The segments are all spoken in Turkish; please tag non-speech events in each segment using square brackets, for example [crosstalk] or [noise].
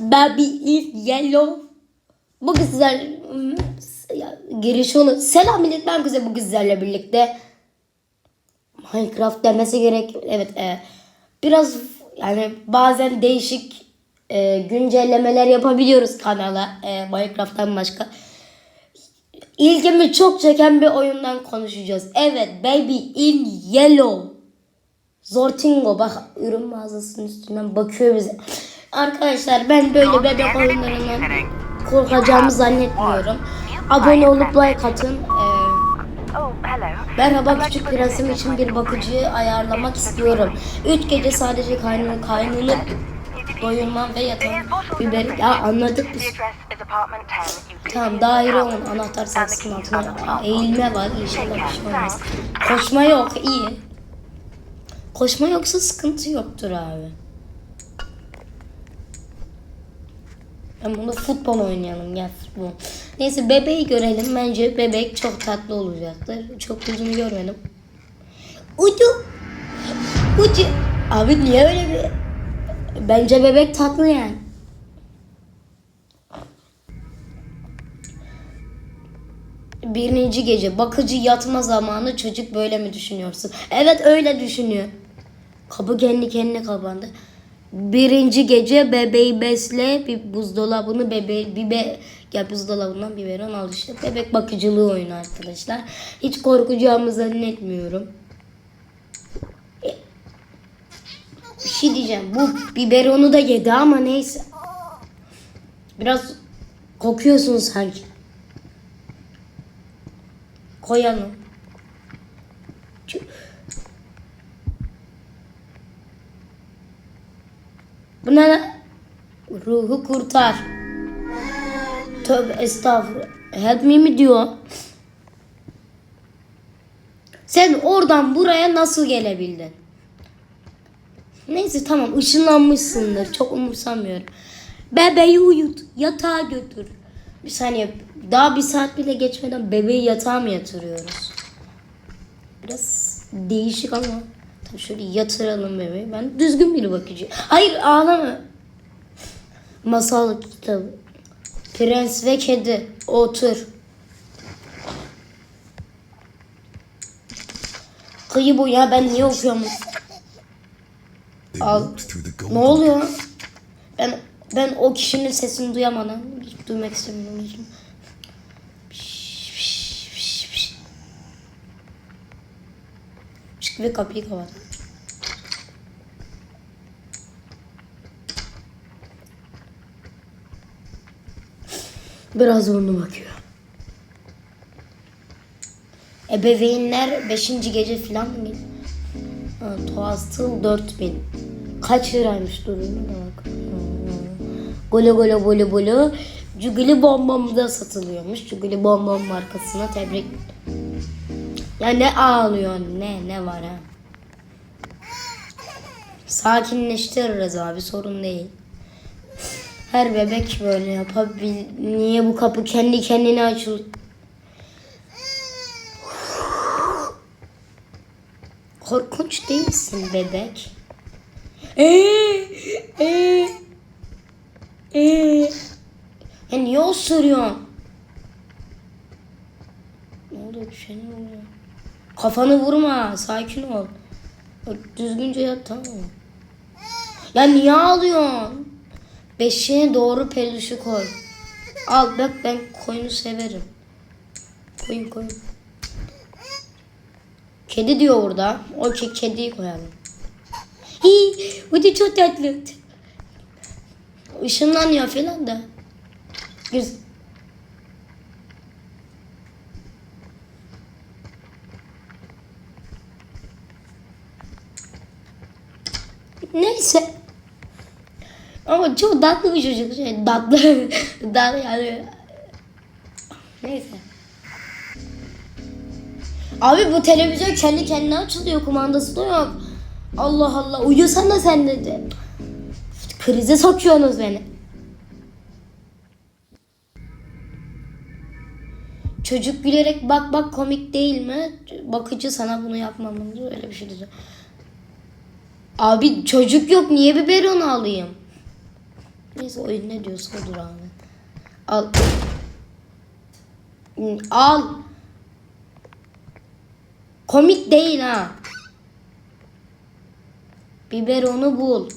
Baby is yellow. Bu ya, giriş onu. Selam millet ben Kuzey bu güzelle birlikte. Minecraft demesi gerek. Evet e, biraz yani bazen değişik e, güncellemeler yapabiliyoruz kanala e, Minecraft'tan başka. İlgimi çok çeken bir oyundan konuşacağız. Evet Baby in Yellow. Zortingo bak ürün mağazasının üstünden bakıyor bize. Arkadaşlar ben böyle bebek oyunlarından korkacağımı zannetmiyorum. Abone olup like atın. Ee, merhaba küçük prensim için bir bakıcıyı ayarlamak istiyorum. Üç gece sadece kaynını kaynını doyurmam ve yatağım biber. Ya anladık biz. The address is apartment 10. You Tamam daire 10 anahtar saksının altına eğilme var inşallah bir şey olmaz. Koşma yok iyi. Koşma yoksa sıkıntı yoktur abi. Ben bunu futbol oynayalım gel futbol. Neyse bebeği görelim. Bence bebek çok tatlı olacaktır. Çok uzun görmedim. Ucu. Ucu. Abi niye öyle bir... Bence bebek tatlı yani. Birinci gece bakıcı yatma zamanı çocuk böyle mi düşünüyorsun? Evet öyle düşünüyor. Kapı kendi kendine kapandı. Birinci gece bebeği besle bir buzdolabını bebe bibe ya buzdolabından biberon al işte. Bebek bakıcılığı oyunu arkadaşlar. Hiç korkacağımı zannetmiyorum. E, Bir şey diyeceğim. Bu biberonu da yedi ama neyse. Biraz kokuyorsun sanki. Koyalım. Bu ne? Ruhu kurtar. Tövbe estağfurullah. Help me mi diyor? Sen oradan buraya nasıl gelebildin? Neyse tamam ışınlanmışsındır. Çok umursamıyorum. Bebeği uyut. Yatağa götür. Bir saniye. Daha bir saat bile geçmeden bebeği yatağa mı yatırıyoruz? Biraz değişik ama. Şöyle yatıralım bebeği. Ben düzgün bir bakıcı. Hayır ağlama. Masal kitabı. Prens ve kedi. Otur. Kıyı bu ya ben niye okuyorum? Al. Ne oluyor? Ben ben o kişinin sesini duyamadım. Hiç duymak istemiyorum. Ve kapıyı kapat. Biraz burnu bakıyor. Ebeveynler 5. gece falan mı geliyor? Ha, Toastıl 4000. Kaç liraymış durumuna bak. Golo golo bolo bolo. Cuguli bombom da satılıyormuş. Cuguli bombom markasına tebrik. Ya ne ağlıyor ne ne var ha. Sakinleştiririz abi sorun değil. Her bebek böyle yapabil. Niye bu kapı kendi kendine açılıyor? Korkunç değilsin bebek. Eee, eee, eee. Ya niye osuruyorsun? Ne oluyor bir şey ne oluyor? Kafanı vurma, sakin ol. Düzgünce yat tamam? Ya niye ağlıyorsun? Beşiğe doğru peluşu koy. Al bak ben koyunu severim. Koyun koyun. Kedi diyor burada. O ke- kediyi koyalım. Hi, bu da çok tatlı. Işınlanıyor falan da. Güz- Neyse. Ama çok tatlı bir çocuk. Şey, tatlı. [laughs] tatlı yani. Neyse. Abi bu televizyon kendi kendine açılıyor. Kumandası da yok. Allah Allah. Uyusana sen de. Krize sokuyorsunuz beni. Çocuk gülerek bak bak komik değil mi? Bakıcı sana bunu yapmamın öyle bir şey diyeceğim. Abi çocuk yok niye biberonu alayım? Neyse oyun ne diyorsa odur abi. Al. Al. Komik değil ha. Biberonu bul.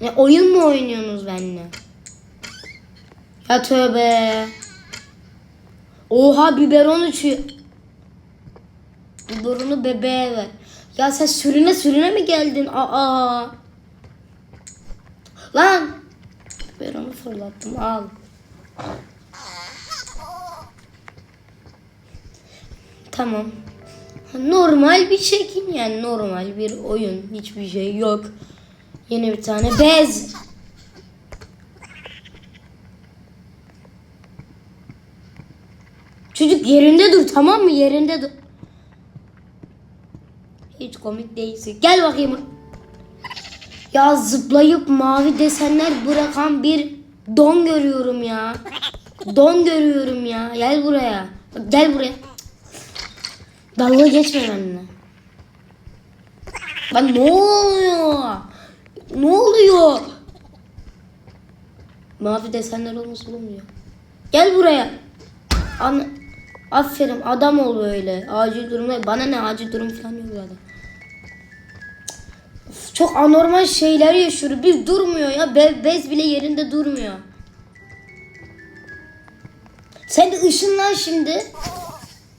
Ya oyun mu oynuyorsunuz benimle? Ya tövbe. Oha biberon uçuyor. Biberonu bebeğe ver. Ya sen sürüne sürüne mi geldin? Aa. Lan. Biberonu fırlattım al. Tamam. Normal bir çekim yani normal bir oyun. Hiçbir şey yok. Yeni bir tane bez. Çocuk yerinde dur tamam mı? Yerinde dur. Komik değilsin. Gel bakayım. Ya zıplayıp mavi desenler bırakan bir don görüyorum ya. Don görüyorum ya. Gel buraya. Gel buraya. Dalga geçme benimle. Lan ne oluyor? Ne oluyor? Mavi desenler olması olmuyor. Gel buraya. An Aferin adam ol öyle. Acil durumda bana ne acil durum falan yok zaten. Çok anormal şeyler yaşıyor. Bir durmuyor ya. Be bez bile yerinde durmuyor. Sen de ışınlan şimdi.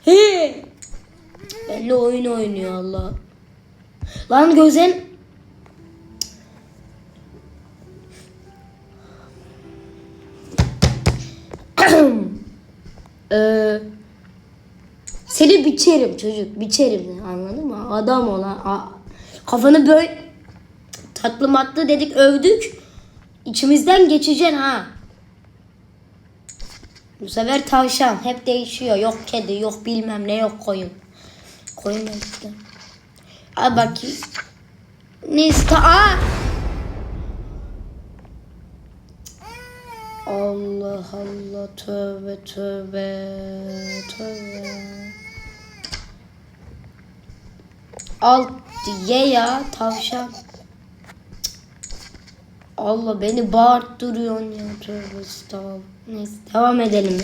He. Belli oyun oynuyor Allah. Lan gözen [clears throat] Ee, seni biçerim çocuk. Biçerim anladın mı? Adam olan. Kafanı böyle tatlı matlı dedik övdük. İçimizden geçeceksin ha. Bu sefer tavşan. Hep değişiyor. Yok kedi, yok bilmem ne, yok koyun. Koyun işte. Al bakayım. Neyse. ta- Aa! Allah Allah tövbe tövbe tövbe. Al ye ya tavşan. Allah beni bağırttırıyorsun ya tövbe estağfurullah. Neyse devam edelim.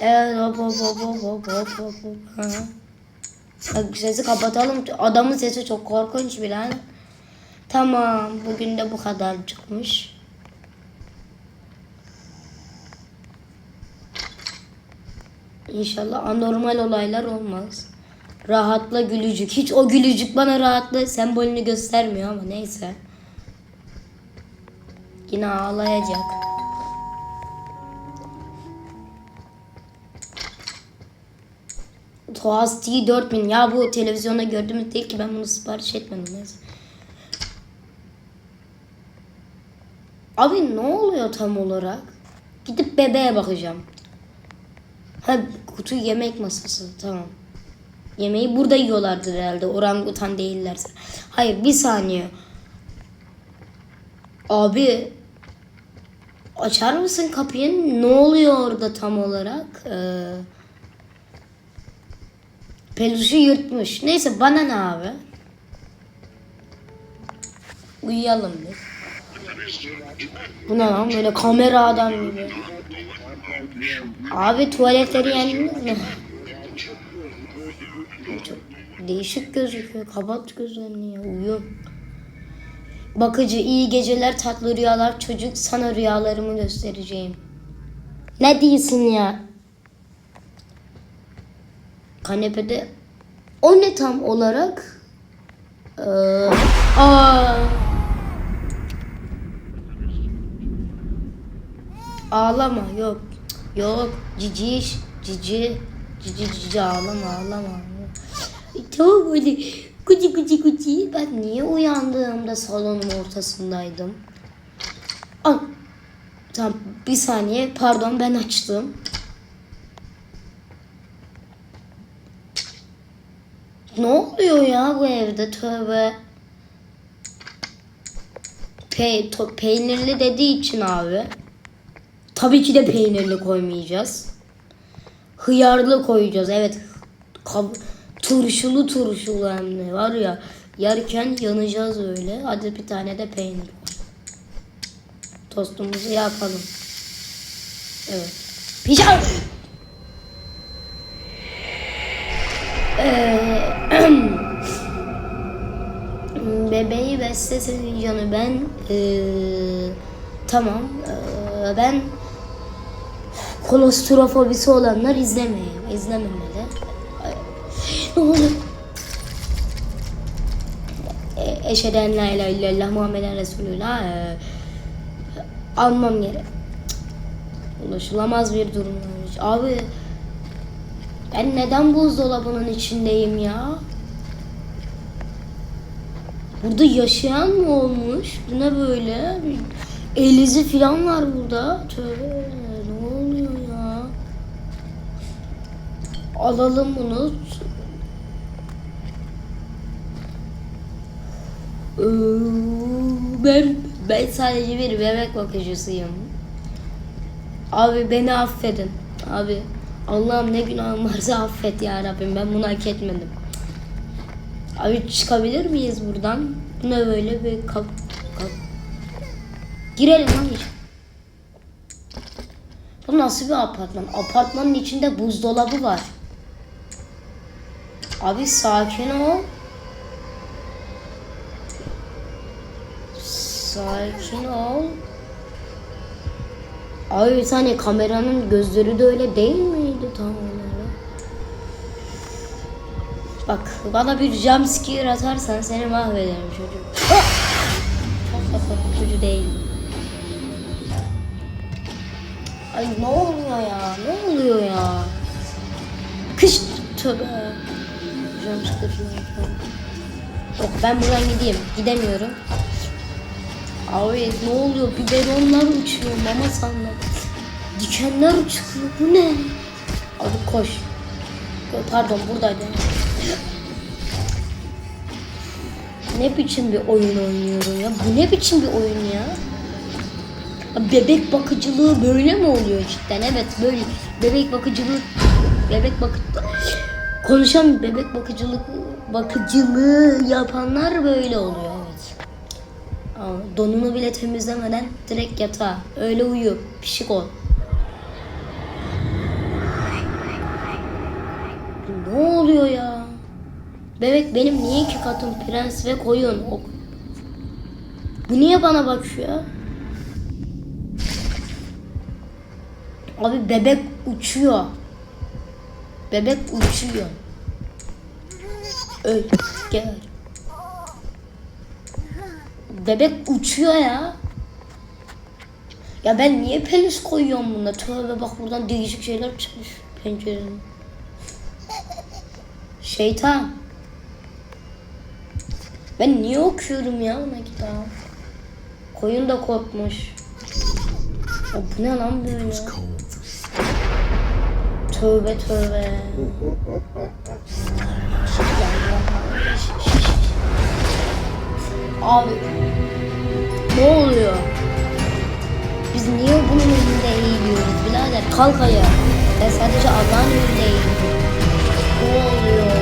Evet hop hop hop hop hop hop hop hop. Sesi kapatalım. Adamın sesi çok korkunç bilen. Tamam bugün de bu kadar çıkmış. İnşallah anormal olaylar olmaz. Rahatla gülücük. Hiç o gülücük bana rahatla sembolünü göstermiyor ama neyse. Yine ağlayacak. Toasti 4000. Ya bu televizyonda gördüğümüz değil ki ben bunu sipariş etmedim. Neyse. Abi ne oluyor tam olarak? Gidip bebeğe bakacağım. Ha kutu yemek masası tamam. Yemeği burada yiyorlardır herhalde orangutan değillerse. Hayır bir saniye. Abi açar mısın kapıyı? Ne oluyor orada tam olarak? Ee, peluşu yırtmış. Neyse bana ne abi? Uyuyalım bir. Bu ne lan böyle kamera adam gibi. Abi tuvaletleri yendiniz mi? Çok değişik gözüküyor. Kapat gözlerini ya. Uyu. Bakıcı iyi geceler tatlı rüyalar çocuk sana rüyalarımı göstereceğim. Ne diyorsun ya? Kanepede o ne tam olarak? Ee, aa. Ağlama yok. Yok ciciş cici cici cici ağlama ağlama. Tamam hadi. Kuci kuci kuci. Ben niye uyandığımda salonun ortasındaydım? Al. Tamam bir saniye pardon ben açtım. Ne oluyor ya bu evde tövbe. Pe to- peynirli dediği için abi. Tabii ki de peynirli koymayacağız. Hıyarlı koyacağız. Evet. Kab- turşulu turşulu hem de var ya. Yerken yanacağız öyle. Hadi bir tane de peynir. Tostumuzu yapalım. Evet. Pijama. Ee, [clears throat] bebeği beslesin canı ben ee, tamam ee, ben kolostrofobisi olanlar izlemeyin izlememeli E- eşheden la ilahe illallah Muhammeden Resulullah ee, almam Cık, ulaşılamaz bir durum abi ben neden buzdolabının içindeyim ya Burada yaşayan mı olmuş? Bu ne böyle? Elizi falan var burada. Tövbe ne oluyor ya? Alalım bunu. Ben ben sadece bir bebek bakıcısıyım. Abi beni affedin. Abi Allah'ım ne günahım varsa affet ya Rabbim. Ben bunu hak etmedim. Abi çıkabilir miyiz buradan? Bu ne böyle bir kap... kap... Girelim lan. Bu nasıl bir apartman? Apartmanın içinde buzdolabı var. Abi sakin ol. Sakin ol. Abi bir saniye kameranın gözleri de öyle değil miydi tam olarak? Bak bana bir jumpscare atarsan seni mahvederim çocuk. Çocuğu değil. Ay ne oluyor ya? Ne oluyor ya? Kış tövbe. Jumpscare. Yok ben buradan gideyim. Gidemiyorum. Abi ne oluyor? Biberonlar uçuyor. Mama sandım. Dikenler uçuyor. Bu ne? Abi koş. Pardon buradaydı. Ne biçim bir oyun oynuyorum ya? Bu ne biçim bir oyun ya? Bebek bakıcılığı böyle mi oluyor cidden? Evet böyle bebek bakıcılığı bebek bakı konuşan bebek bakıcılık bakıcılığı yapanlar böyle oluyor donunu bile temizlemeden direkt yatağa öyle uyu pişik ol. Ne oluyor ya? Bebek benim niye iki katım prens ve koyun? Bu niye bana bakıyor? Abi bebek uçuyor. Bebek uçuyor. Öl. Gel. Bebek uçuyor ya. Ya ben niye penis koyuyorum buna? Tövbe bak buradan değişik şeyler çıkmış pencerenin. Şeytan. Ben niye okuyorum ya buna kitap? Koyun da korkmuş. Ya bu ne lan böyle? Tövbe tövbe. Abi Biz niye bunun önünde eğiliyoruz birader? Kalk ayağa. Ben sadece Allah'ın önünde eğiliyorum. Ne oluyor?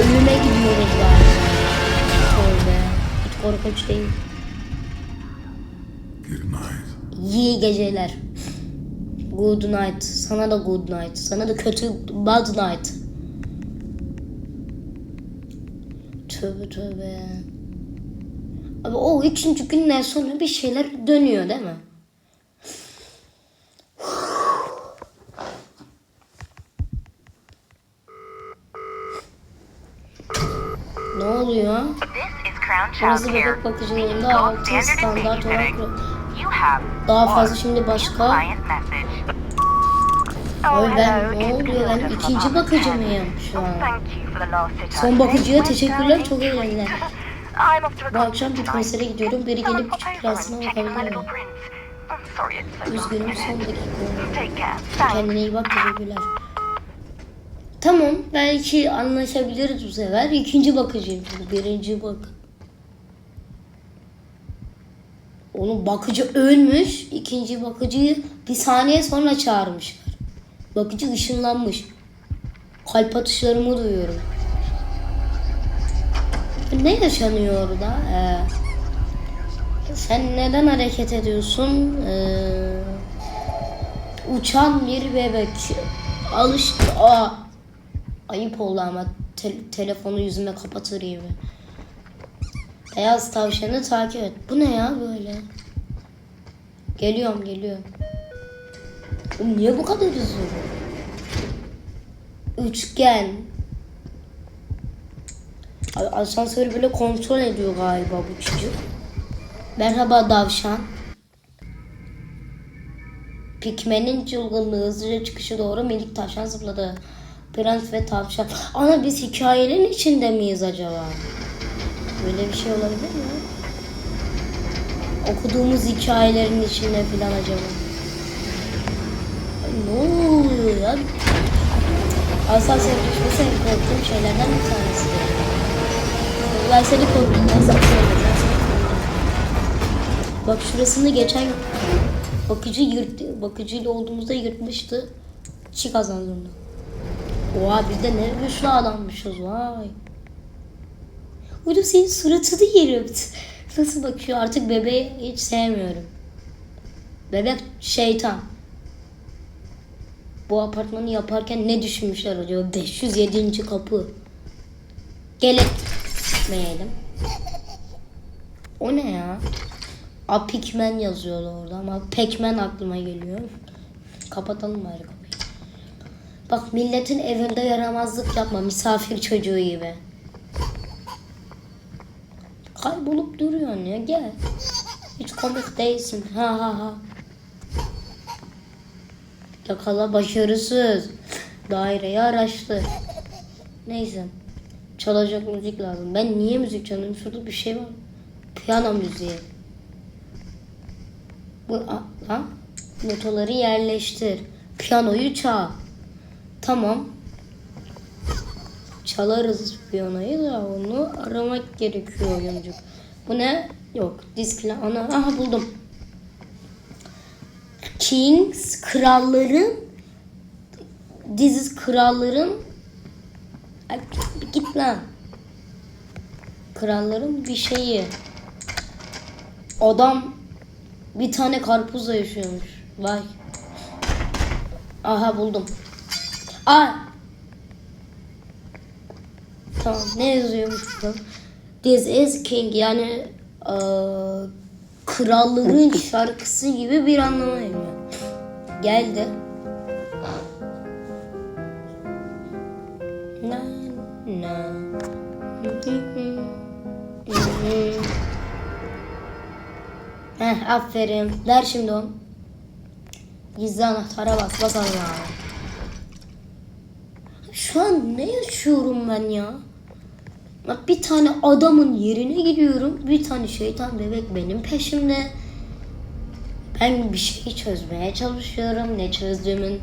Ölüme gidiyoruz galiba. Tövbe. Hiç korkunç değil. Good night. İyi geceler. Good night. Sana da good night. Sana da kötü bad night. Tövbe tövbe. Abi o üçüncü günden sonra bir şeyler dönüyor değil mi? Ne oluyor? Burası bebek bakıcılığında Meeting gold altı standard and standart safety olarak Daha fazla şimdi başka. Ay Oh, ben ne oluyor ben ikinci bakıcı 10. mıyım şu an? Son bakıcıya teşekkürler, çok eğlendiler. Bu akşam bir konsere gidiyorum. Biri gelip küçük prensine bakabilir mi? Üzgünüm son dakika. Kendine iyi bak teşekkürler. Tamam belki anlaşabiliriz bu sefer. İkinci bakıcıyım şimdi. Birinci bak. Onun bakıcı ölmüş. ikinci bakıcıyı bir saniye sonra çağırmışlar. Bakıcı ışınlanmış. Kalp atışlarımı duyuyorum. Ne yaşanıyor orada? Ee, Sen neden hareket ediyorsun? Ee, uçan bir bebek. Alış... Aa, ayıp oldu ama te- telefonu yüzüme kapatır gibi. Beyaz tavşanı takip et. Bu ne ya böyle? Geliyorum geliyorum. Oğlum niye bu kadar hızlı? Üçgen. Asansörü böyle kontrol ediyor galiba bu çocuk. Merhaba davşan. Pikmenin çılgınlığı hızlıca çıkışı doğru minik tavşan zıpladı. Prens ve tavşan. Ana biz hikayenin içinde miyiz acaba? Böyle bir şey olabilir mi? Okuduğumuz hikayelerin içinde falan acaba? Ne oluyor ya? Asansör düşmesi en korktuğum şeylerden bir tanesi. Ben seni korktum. Korktum. Bak şurasını geçen bakıcı yırttı. Bakıcıyla olduğumuzda yırtmıştı. Çık asansöründen. Oha biz de ne güçlü adammışız vay. O da senin suratını yerim. Nasıl bakıyor artık bebeği hiç sevmiyorum. Bebek şeytan. Bu apartmanı yaparken ne düşünmüşler acaba? 507. kapı. Geletmeyelim. O ne ya? Apikmen yazıyordu orada ama pekmen aklıma geliyor. Kapatalım bari. Bak milletin evinde yaramazlık yapma misafir çocuğu gibi. Kaybolup duruyorsun ya gel. Hiç komik değilsin. Ha ha ha. Yakala başarısız. Daireyi araştır. Neyse. Çalacak müzik lazım. Ben niye müzik çalıyorum? Şurada bir şey var. Piyano müziği. Bu ha? Notaları yerleştir. Piyanoyu çal. Tamam. Çalarız piyanoyu da onu aramak gerekiyor oyuncuk. Bu ne? Yok. Diskle ana. Aha buldum. Kings kralların diziz kralların Ay, git lan. Kralların bir şeyi. Adam bir tane karpuzla yaşıyormuş. Vay. Aha buldum. Aa. Tamam ne yazıyormuş burada? This is King yani eee, kralların [laughs] şarkısı gibi bir anlama geliyor. Geldi. Na na. [laughs] Heh aferin. Ver şimdi onu. Gizli anahtara bas. Basalım abi. Şu an ne yaşıyorum ben ya? Bak bir tane adamın yerine gidiyorum. Bir tane şeytan bebek benim peşimde. Ben bir şey çözmeye çalışıyorum. Ne çözdüğümün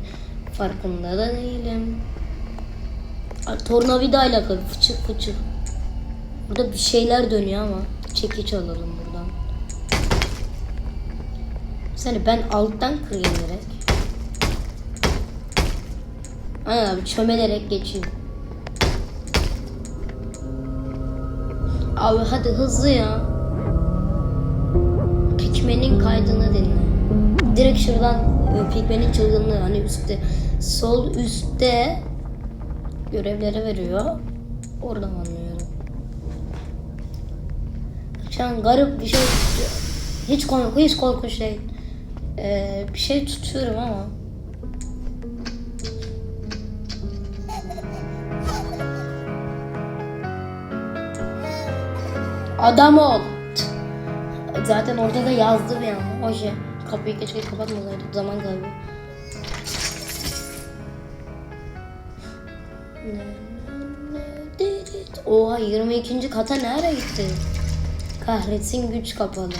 farkında da değilim. Tornavida ile alakalı fıçı fıçı. Burada bir şeyler dönüyor ama çekiç alalım buradan. Seni ben alttan kırayım direkt. Aynen abi çömelerek geçeyim. Abi hadi hızlı ya. Pikmen'in kaydını dinle. Direkt şuradan e, Pikmen'in çılgınlığı hani üstte sol üstte görevleri veriyor. Oradan anlıyorum. Şu an garip bir şey hiç korkunç, hiç korkunç değil. Ee, bir şey tutuyorum ama Adam ol. Zaten orada da yazdı bir an. O şey. Kapıyı keşke kapatmasaydık. Zaman kaybı. Oha 22. kata nereye gitti? Kahretsin güç kapalı.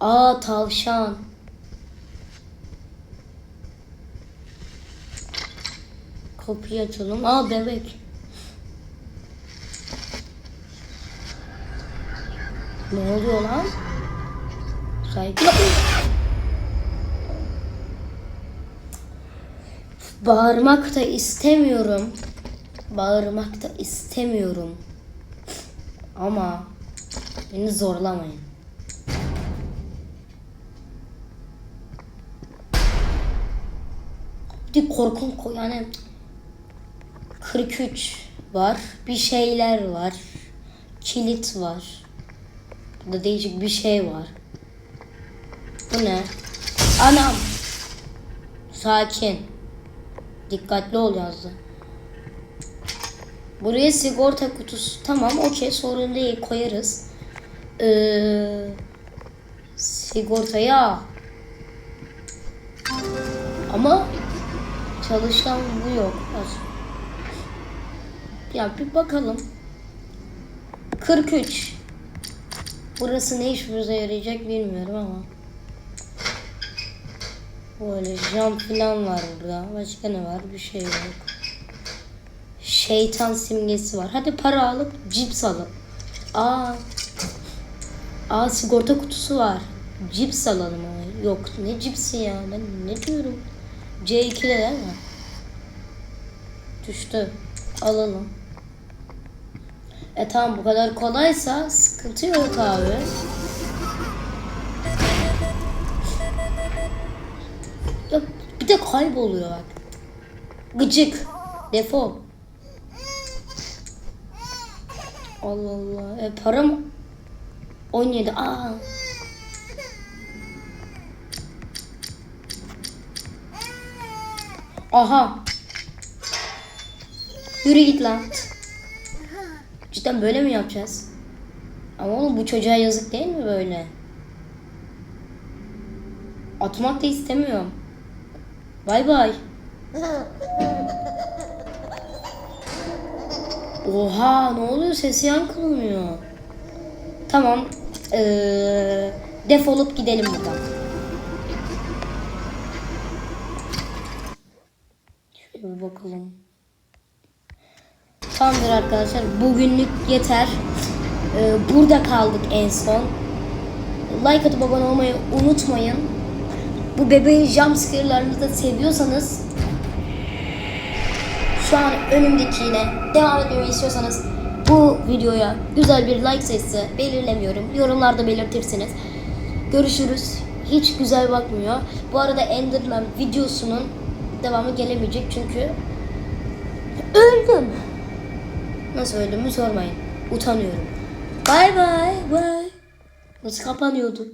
Aa tavşan. Kapıyı açalım. Aa bebek. Ne oluyor lan? Saygı. Bağırmak da istemiyorum. Bağırmak da istemiyorum. Ama Beni zorlamayın. Bir korkun ko- yani 43 var. Bir şeyler var. Kilit var. Burada değişik bir şey var. Bu ne? Anam. Sakin. Dikkatli ol yazdı. Buraya sigorta kutusu. Tamam okey sorun değil koyarız. Ee, sigortaya. Ama çalışan bu yok. Ya bir bakalım. 43. Burası ne işimize yarayacak bilmiyorum ama. Böyle jam falan var burada. Başka ne var? Bir şey yok. Şeytan simgesi var. Hadi para alıp cips alalım. Aa. Aa sigorta kutusu var. Cips alalım ama. Yok ne cipsi ya ben ne diyorum. C2'de değil mi? Düştü. Alalım. E tamam bu kadar kolaysa sıkıntı yok abi. Ya bir de kayboluyor bak. Gıcık. Defol. Allah Allah. E param 17. Aa. Aha. Yürü git lan. Cidden böyle mi yapacağız? Ama oğlum bu çocuğa yazık değil mi böyle? Atmak da istemiyorum. Bay bay. Oha ne oluyor sesi yankılanıyor. Tamam. Ee, defolup gidelim buradan. Şöyle bir bakalım. Tamamdır arkadaşlar. Bugünlük yeter. Ee, burada kaldık en son. Like atıp abone olmayı unutmayın. Bu bebeğin jumpscare'larını da seviyorsanız şu an önümdekiyle devam etmemi istiyorsanız bu videoya güzel bir like sayısı belirlemiyorum. Yorumlarda belirtirsiniz. Görüşürüz. Hiç güzel bakmıyor. Bu arada Enderman videosunun devamı gelemeyecek çünkü öldüm. Nasıl öldüğümü sormayın. Utanıyorum. Bay bay. Bay. Nasıl kapanıyordu?